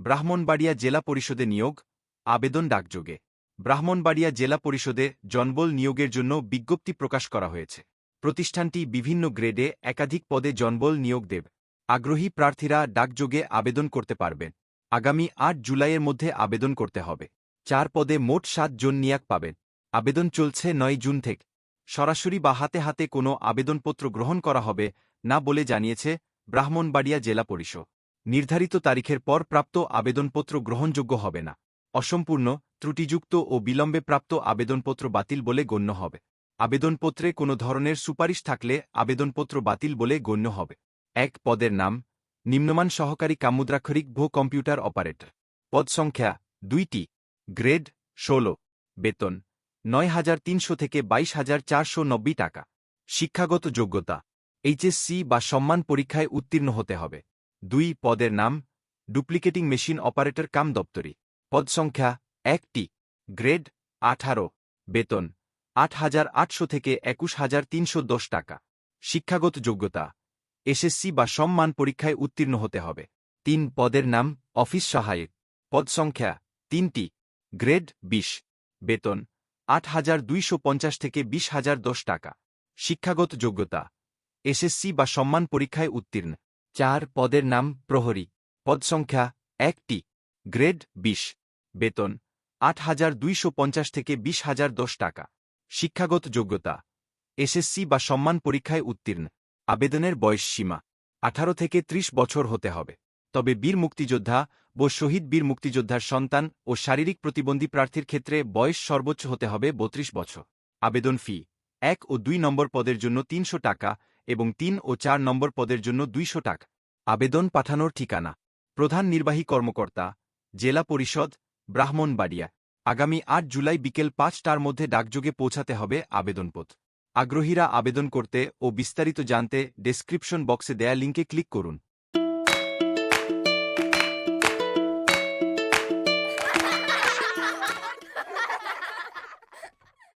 ব্রাহ্মণবাড়িয়া জেলা পরিষদে নিয়োগ, আবেদন ডাকযোগে। ব্রাহ্মণবাড়িয়া জেলা পরিষদে জনবল নিয়োগের জন্য বিজ্ঞপ্তি প্রকাশ করা হয়েছে। প্রতিষ্ঠানটি বিভিন্ন গ্রেডে একাধিক পদে জনবল নিয়োগ দেবে। আগ্রহী প্রার্থীরা ডাকযোগে আবেদন করতে পারবেন। আগামী আট জুলাইয়ের মধ্যে আবেদন করতে হবে। চার পদে মোট সাত জন নিয়োগ পাবেন। আবেদন চলছে নয় জুন থেকে। সরাসরি বা হাতে হাতে কোনো আবেদনপত্র গ্রহণ করা হবে না বলে জানিয়েছে ব্রাহ্মণবাড়িয়া জেলা পরিষদ। নির্ধারিত তারিখের পর প্রাপ্ত আবেদনপত্র গ্রহণযোগ্য হবে না। অসম্পূর্ণ, ত্রুটিযুক্ত ও বিলম্বে প্রাপ্ত আবেদনপত্র বাতিল বলে গণ্য হবে। আবেদনপত্রে কোনো ধরনের সুপারিশ থাকলে আবেদনপত্র বাতিল বলে গণ্য হবে। এক, পদের নাম। নিম্নমান সহকারী কামুদ্রাক্ষরিক ভো কম্পিউটার অপারেটর। পদ সংখ্যা দুইটি। গ্রেড ষোলো। বেতন নয় হাজার তিনশো থেকে বাইশ হাজার চারশো নব্বই টাকা। শিক্ষাগত যোগ্যতা। এইচএসসি বা সম্মান পরীক্ষায় উত্তীর্ণ হতে হবে। দুই পদের নাম, ডুপ্লিকেটিং মেশিন অপারেটর কাম দপ্তরি পদ সংখ্যা একটি, গ্রেড আঠারো, বেতন আট হাজার আটশো থেকে একুশ হাজার তিনশো দশ টাকা। শিক্ষাগত যোগ্যতা, এসএসসি বা সম্মান পরীক্ষায় উত্তীর্ণ হতে হবে। তিন পদের নাম, অফিস সহায়ক। পদ সংখ্যা তিনটি, গ্রেড বিশ, বেতন আট হাজার দুইশো পঞ্চাশ থেকে বিশ হাজার দশ টাকা। শিক্ষাগত যোগ্যতা, এসএসসি বা সম্মান পরীক্ষায় উত্তীর্ণ। চার পদের নাম প্রহরী। পদ সংখ্যা একটি। গ্রেড বিশ। বেতন আট হাজার দুইশো পঞ্চাশ থেকে বিশ হাজার দশ টাকা। শিক্ষাগত যোগ্যতা। এসএসসি বা সম্মান পরীক্ষায় উত্তীর্ণ। আবেদনের বয়স সীমা আঠারো থেকে ত্রিশ বছর হতে হবে। তবে বীর মুক্তিযোদ্ধা ও শহীদ বীর মুক্তিযোদ্ধার সন্তান ও শারীরিক প্রতিবন্ধী প্রার্থীর ক্ষেত্রে বয়স সর্বোচ্চ হতে হবে বত্রিশ বছর। আবেদন ফি এক ও দুই নম্বর পদের জন্য তিনশো টাকা এবং তিন ও চার নম্বর পদের জন্য দুইশো টাকা আবেদন পাঠানোর ঠিকানা। প্রধান নির্বাহী কর্মকর্তা, জেলা পরিষদ, ব্রাহ্মণবাড়িয়া। আগামী আট জুলাই বিকেল পাঁচটার মধ্যে ডাকযোগে পৌঁছাতে হবে আবেদনপথ আগ্রহীরা আবেদন করতে ও বিস্তারিত জানতে ডেসক্রিপশন বক্সে দেয়া লিঙ্কে ক্লিক করুন।